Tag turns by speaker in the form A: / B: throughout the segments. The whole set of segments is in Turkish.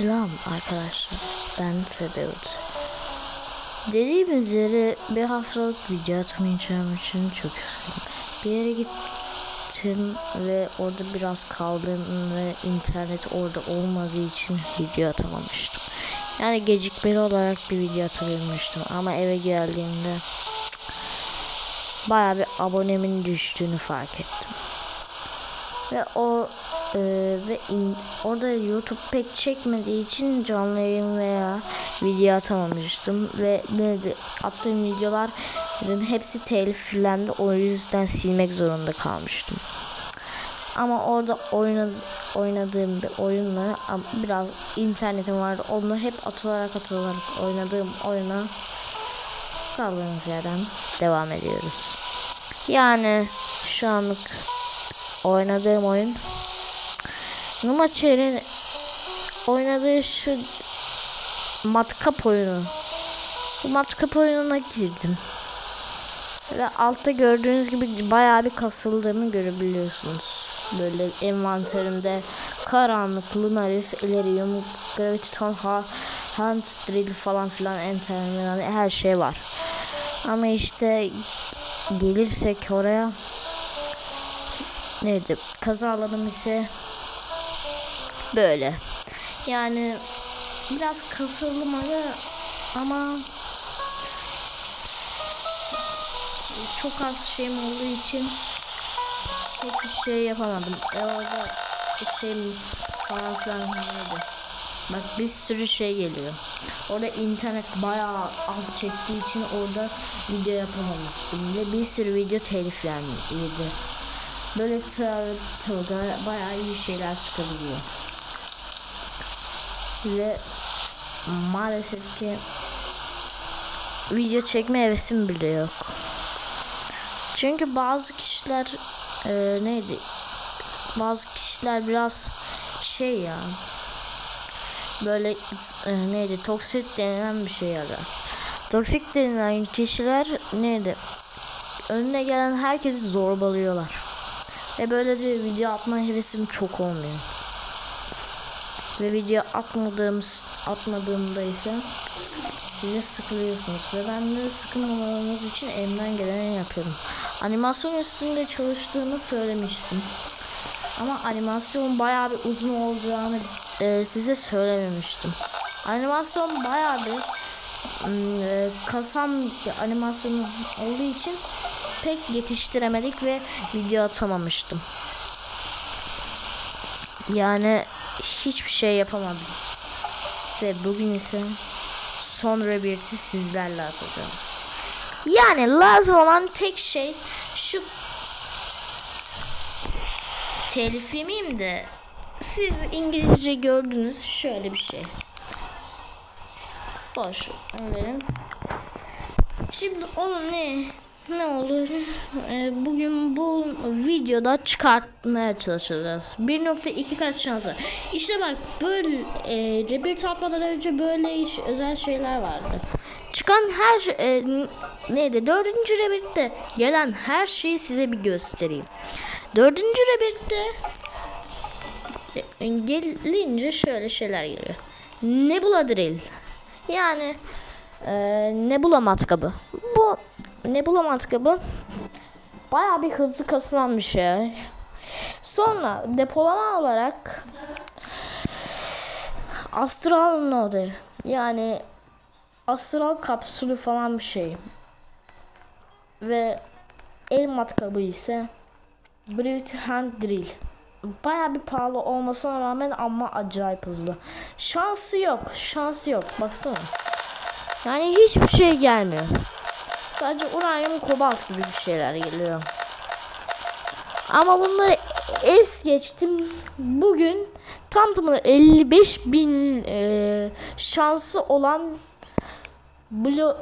A: Selam arkadaşlar. Ben Tadeusz. Dediğim üzere bir haftalık video atmayacağım için çok üzgünüm. Bir yere gittim ve orada biraz kaldım ve internet orada olmadığı için video atamamıştım. Yani gecikmeli olarak bir video atabilmiştim ama eve geldiğimde baya bir abonemin düştüğünü fark ettim. Ve o e, ve in- orada YouTube pek çekmediği için canlı yayın veya video atamamıştım ve neydi attığım videoların hepsi teliflendi o yüzden silmek zorunda kalmıştım. Ama orada oynadı, oynadığım bir oyunla biraz internetim vardı. Onu hep atılarak atılarak oynadığım oyuna kaldığımız yerden devam ediyoruz. Yani şu anlık oynadığım oyun Numaçer'in oynadığı şu matkap oyunu. Bu matkap oyununa girdim. Ve altta gördüğünüz gibi bayağı bir kasıldığımı görebiliyorsunuz. Böyle envanterimde karanlık, lunaris, ilerium, graviton, ha, hand drill falan filan enterminal her şey var. Ama işte gelirsek oraya neydi? Kaza alanım ise böyle. Yani biraz kasıldım ama çok az şeyim olduğu için pek bir şey yapamadım. E orada şey falan filan neydi? Bak bir sürü şey geliyor. Orada internet bayağı az çektiği için orada video yapamamıştım. Ve bir sürü video teliflendi. Böyle tılda bayağı iyi şeyler çıkabiliyor. Ve maalesef ki video çekme hevesim bile yok. Çünkü bazı kişiler e, neydi? Bazı kişiler biraz şey ya böyle e, neydi toksik denilen bir şey ya da toksik denilen kişiler neydi önüne gelen herkesi zorbalıyorlar ve böylece video atma hevesim çok olmuyor. Ve video atmadığımız atmadığımda ise size sıkılıyorsunuz. Ve ben de sıkılmamanız için elimden geleni yapıyorum. Animasyon üstünde çalıştığımı söylemiştim. Ama animasyon bayağı bir uzun olacağını e, size söylememiştim. Animasyon bayağı bir ım, e, kasam bir animasyon olduğu için pek yetiştiremedik ve video atamamıştım. Yani hiçbir şey yapamadım. Ve bugün ise son rebirth'i sizlerle atacağım. Yani lazım olan tek şey şu telif de siz İngilizce gördünüz şöyle bir şey. Boş verin. Şimdi onu ne ne olur e, bugün bu videoda çıkartmaya çalışacağız. 1.2 kaç şans var. İşte bak böyle e, rebirth atmadan önce böyle iş, özel şeyler vardı. Çıkan her e, neydi? Dördüncü rebirth'te gelen her şeyi size bir göstereyim. Dördüncü rebirth'te e, gelince şöyle şeyler geliyor. Nebula drill. Yani e, nebula matkabı. Bu nebula matkabı baya bir hızlı kasılan bir şey. Sonra depolama olarak astral node yani astral kapsülü falan bir şey. Ve el matkabı ise Brute Hand Drill. Baya bir pahalı olmasına rağmen ama acayip hızlı. Şansı yok. Şansı yok. Baksana. Yani hiçbir şey gelmiyor. Sadece uranyum kobalt gibi bir şeyler geliyor. Ama bunları es geçtim. Bugün tam tamına 55 bin e, şansı olan Blue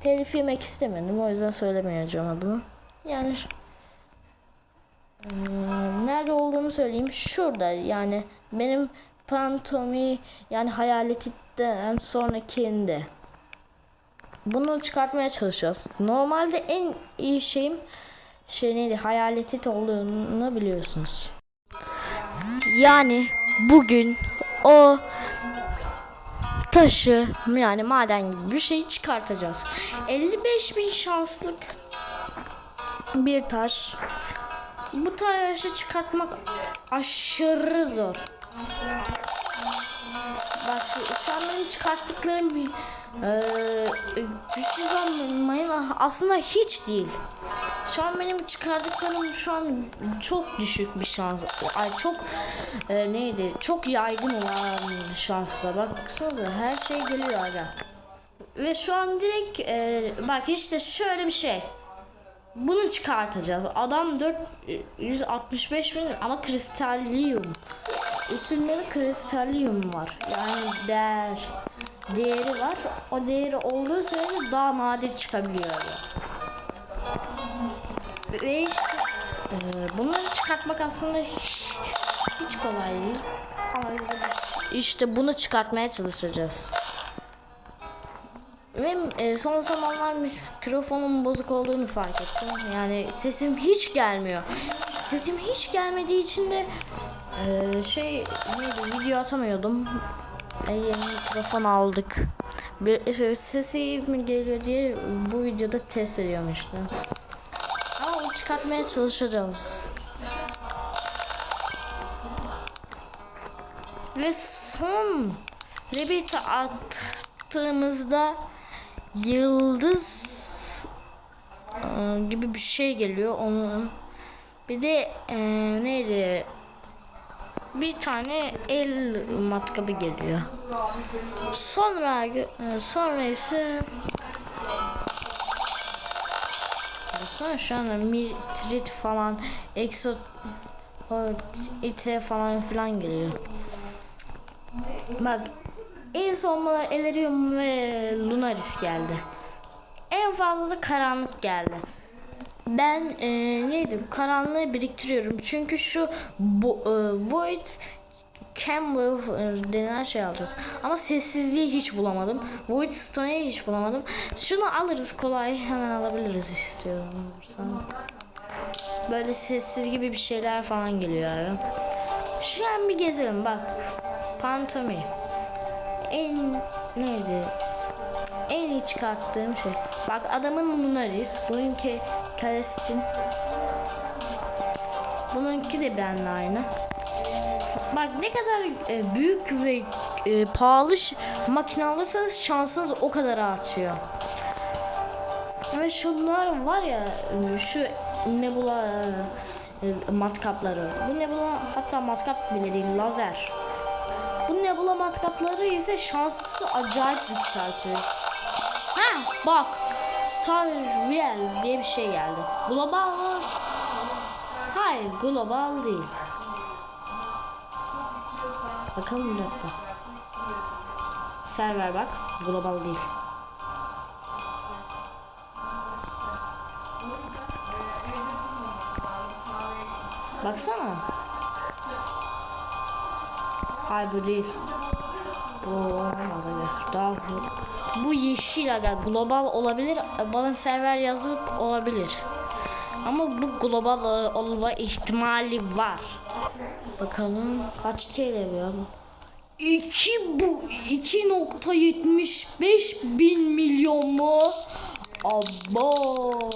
A: telif yemek istemedim. O yüzden söylemeyeceğim adını. Yani Hmm, nerede olduğumu söyleyeyim. Şurada yani benim pantomi yani hayaletitten sonrakinde. Bunu çıkartmaya çalışacağız. Normalde en iyi şeyim şey neydi? Hayaletit olduğunu biliyorsunuz. Yani bugün o taşı yani maden gibi bir şey çıkartacağız. 55 bin şanslık bir taş. Bu taşı çıkartmak aşırı zor. Bak şu, şu an benim çıkarttıklarım bir eee güçsüz olmayın aslında hiç değil. Şu an benim çıkardıklarım şu an çok düşük bir şans. Ay çok e, neydi? Çok yaygın olan şansla. Bak baksanıza her şey geliyor aga. Ve şu an direkt e, bak işte şöyle bir şey. Bunu çıkartacağız. Adam 465 bin ama kristalyum. Üstünde de kristalyum var. Yani değer değeri var. O değeri olduğu sürece daha nadir çıkabiliyor. Ve işte e, bunları çıkartmak aslında hiç, hiç kolay değil. Ama biz işte bunu çıkartmaya çalışacağız. Ve e, son zamanlar mikrofonun bozuk olduğunu fark ettim. Yani sesim hiç gelmiyor. Sesim hiç gelmediği için de e, şey neydi video atamıyordum. Yeni mikrofon aldık. Bir, sesi mi geliyor diye bu videoda test ediyorum işte. Ama onu çıkartmaya çalışacağız. Ve son Rabbit'i attığımızda yıldız ıı, gibi bir şey geliyor. Onu bir de e, neydi? Bir tane el matkabı geliyor. Sonra e, sonra ise Sonra şu anda mitrit falan exo ite falan filan geliyor. Bak en son bana Elerium ve Lunaris geldi. En fazla karanlık geldi. Ben e, neydi karanlığı biriktiriyorum. Çünkü şu bu, e, Void Campbell denen şey alacağız. Ama sessizliği hiç bulamadım. Void Stone'yi hiç bulamadım. Şunu alırız kolay. Hemen alabiliriz istiyorum. Böyle sessiz gibi bir şeyler falan geliyor abi. Şu an bir gezelim bak. Pantomi. En neydi? En iyi çıkarttığım şey. Bak adamın Lunaris. Bununki Karestin. Bununki de benimle aynı. Bak ne kadar e, büyük ve e, pahalı makine alırsanız şansınız o kadar artıyor. Ve şunlar var ya e, şu nebula e, matkapları. Bu nebula hatta matkap bile değil lazer. Bu nebula matkapları ise şansı acayip yükseltiyor. Ha bak Star Real diye bir şey geldi. Global? Hayır global değil. Bakalım bir dakika. Server bak. Global değil. Baksana. Hayır bu değil. Bu olamaz. Daha bu. Bu yeşil aga. Global olabilir. Bana server yazıp olabilir. Ama bu global olma ihtimali var. Bakalım kaç TL bu ya? 2 bu 2.75 bin milyon mu? Abo.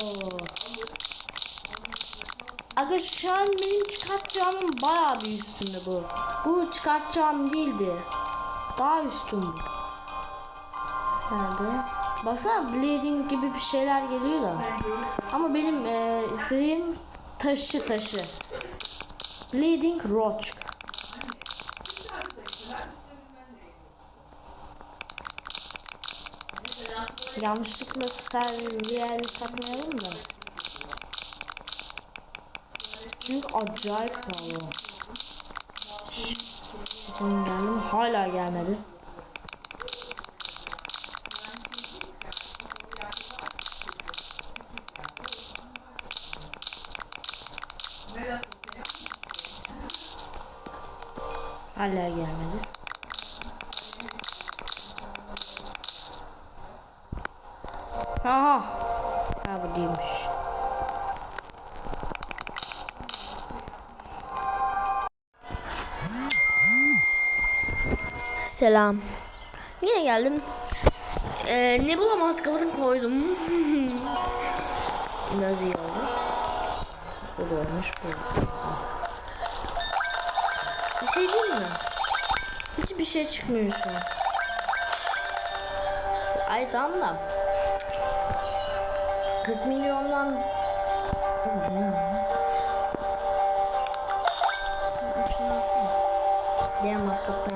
A: Aga şu an benim çıkartacağımın bayağı bir üstünde bu. Bu çıkartacağım değildi. Daha üstün bu. Nerede? Baksana bleeding gibi bir şeyler geliyor da. Ama benim e, istediğim taşı taşı. Bleeding Roach. Yanlışlıkla Sterliel takmayalım da. Çünkü acayip pahalı. Bakın geldim hala gelmedi. Hala gelmedi. Aha. Ha bu değilmiş. Selam. Yine geldim. Ee, ne bulamadık kapatın koydum. Biraz iyi oldu. Bu da olmuş bu. Bir şey değil mi? Hiçbir şey çıkmıyor şu an. Ay tamam da. 40 milyondan. Diğer maskot?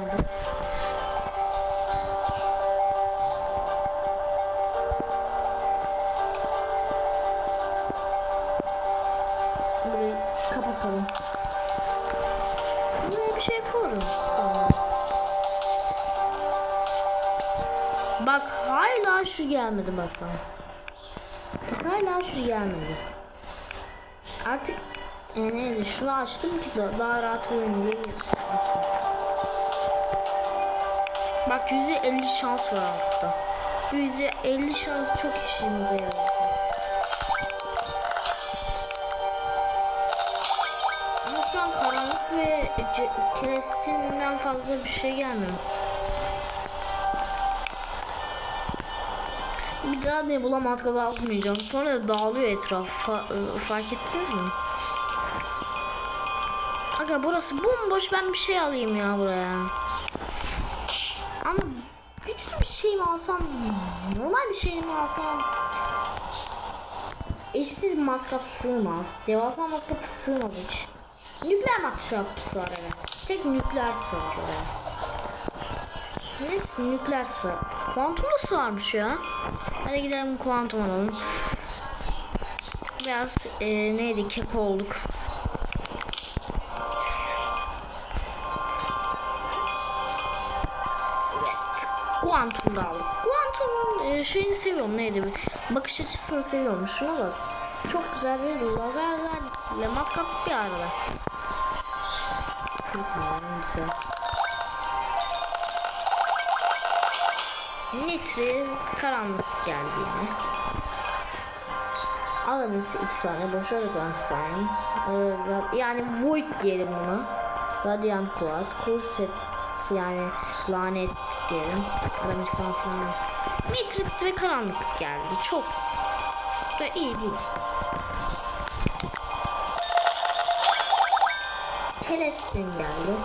A: Koyalım. Tamam. Bak hala şu gelmedi bak hala şu gelmedi. Artık e, neydi şunu açtım ki da daha rahat oyun. Bak %50 şans var altta. %50 şans çok işimize yarayacak. Kerestinden fazla bir şey gelmiyor. Bir daha ne bulamaz kadar almayacağım. Sonra dağılıyor etraf. Fa- fark ettiniz mi? Aga burası bomboş. Ben bir şey alayım ya buraya. Ama güçlü bir şey mi alsam? Normal bir şey mi alsam? Eşsiz maskap sığmaz. Devasa maskap sığmaz hiç. Nükleer maskap sığar evet. Tek nükleer oraya. Evet nükleer sığar. Kuantum da sığarmış ya. Hadi gidelim kuantum alalım. Biraz e, neydi kek olduk. Evet. Kuantum da aldık. Kuantum e, şeyini seviyorum neydi bakış açısını seviyorum. Şuna bak. Çok güzel bir lazerlerle matkap bir arada. Çok güzel. Nitri karanlık geldi yine. Alalım iki, tane boşa Raganstein. Ee, yani Void diyelim buna. Radiant Quartz, Corset yani lanet diyelim. Aramış falan filan. Nitrit ve karanlık geldi. Çok da iyi değil. Celestin geldi.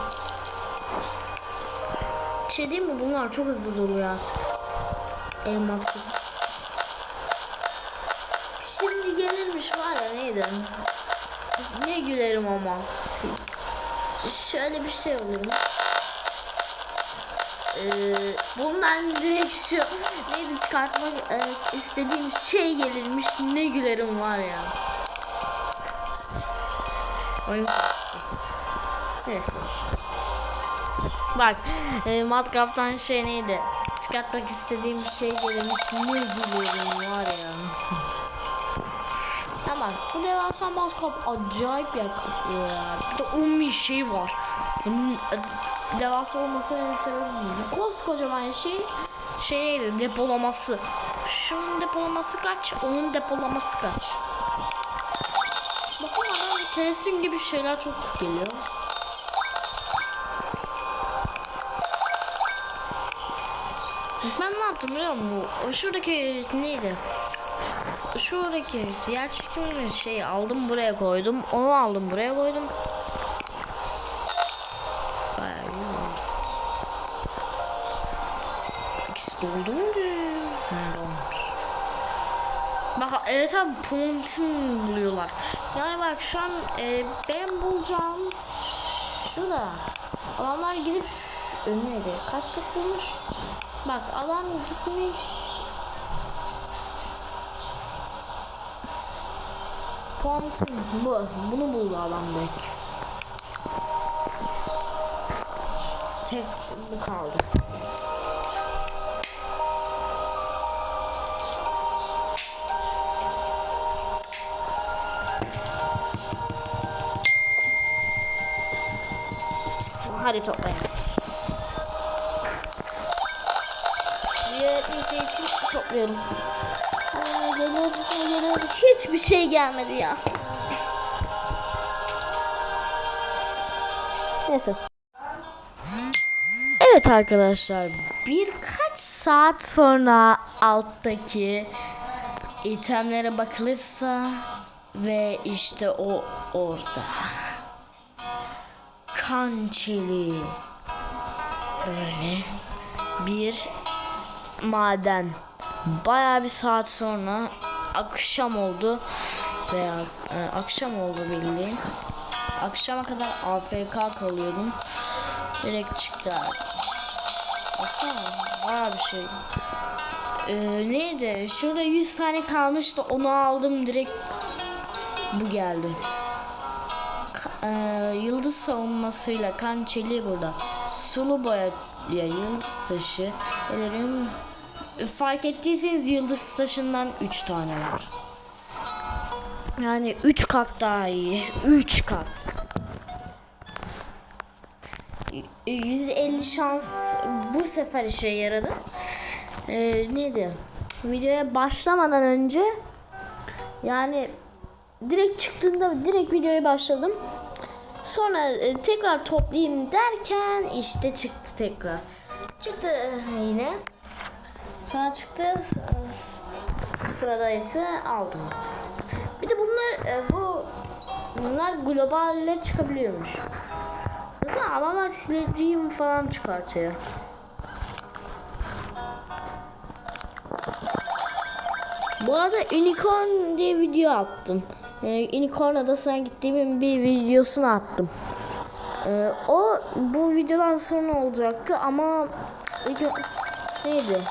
A: Bir şey değil mi? Bunlar çok hızlı doluyor artık. Gibi. Şimdi gelirmiş var ya neydi? Ne gülerim ama. Şöyle bir şey oluyor. Ee, bundan direkt şu neydi çıkartmak e, istediğim şey gelirmiş ne gülerim var ya. Oyun. Neyse. Bak e, Minecraft'tan şey neydi? Çıkartmak istediğim şey gelirmiş ne gülerim var ya. Tamam bu devasa maskap acayip yer kaplıyor ya. Bir de 10 bin şey var. Devasa olmasının sebebi bu. Koskocaman şey şey depolaması. Şunun depolaması kaç? Onun depolaması kaç? Bakın adam teslim gibi şeyler çok geliyor. Yaptım biliyor musun? O şuradaki neydi? Şuradaki yer çekimi şey aldım buraya koydum. Onu aldım buraya koydum. Bayağı iyi oldu. İkisi doldu mu dolmuş. Bak evet abi pontin buluyorlar. Yani bak şu an e, benim bulacağım şurada. Adamlar gidip önüne kaçlık bulmuş. Bak adam gitmiş. Pontin bu. Bunu buldu adam belki. Tek bu kaldı. Hadi toplayalım. Geliyor. Hiçbir şey gelmedi ya. Neyse. Evet arkadaşlar birkaç saat sonra alttaki itemlere bakılırsa ve işte o orada. Kançeli. Böyle bir maden. Baya bir saat sonra akşam oldu. Beyaz. e, akşam oldu bildiğin. Akşama kadar AFK kalıyordum. Direkt çıktı abi. Baya bir şey. Ee, neydi? Şurada 100 tane kalmıştı. Onu aldım direkt. Bu geldi. E, yıldız savunmasıyla kan çeliği burada. Sulu boya ya yıldız taşı. Gelirim. Fark ettiyseniz yıldız taşından 3 tane var. Yani 3 kat daha iyi. 3 kat. Y- 150 şans bu sefer işe yaradı. Ee, neydi? Videoya başlamadan önce yani direkt çıktığında direkt videoya başladım. Sonra e, tekrar toplayayım derken işte çıktı tekrar. Çıktı e, yine. Sonra çıktı sırada ise aldım. Bir de bunlar e, bu bunlar globalle çıkabiliyormuş. Mesela adamlar sileceğim falan çıkartıyor. Bu arada Unicorn diye video attım. Ee, Unicorn adasına gittiğimin bir videosunu attım. Ee, o bu videodan sonra olacaktı ama neydi?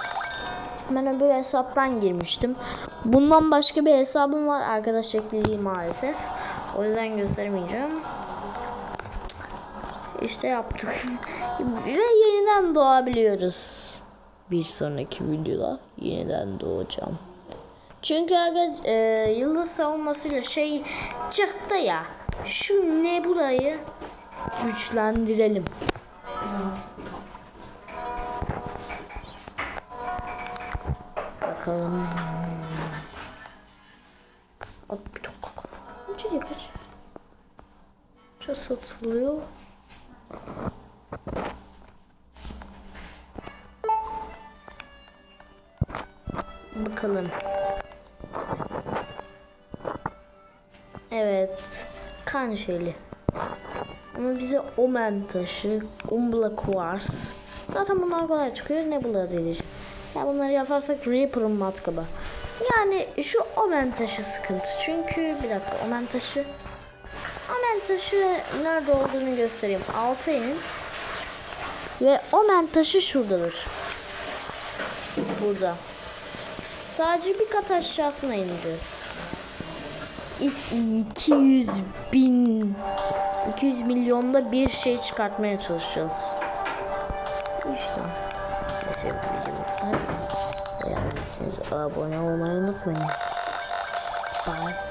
A: Ben öbür hesaptan girmiştim. Bundan başka bir hesabım var. Arkadaş eklediği maalesef. O yüzden gösteremeyeceğim. İşte yaptık. Ve yeniden doğabiliyoruz. Bir sonraki videoda yeniden doğacağım. Çünkü aga e, yıldız savunmasıyla şey çıktı ya. Şu Nebula'yı güçlendirelim. Bakalım. Abi bir dakika. Kaç kaç? Şu satılıyor. Bakalım. Evet. Kan şeyli. Ama bize omen taşı, umbla quartz. Zaten bunlar kolay çıkıyor. Nebula delici. Ya bunları yaparsak Reaper'ın matkabı. Yani şu omen taşı sıkıntı. Çünkü bir dakika omen taşı. Omen taşı nerede olduğunu göstereyim. Altı inin. Ve omen taşı şuradadır. Burada. Sadece bir kat aşağısına ineceğiz. İ- 200 bin 200 milyonda bir şey çıkartmaya çalışacağız. İşte. 呃，不然我们不能拜。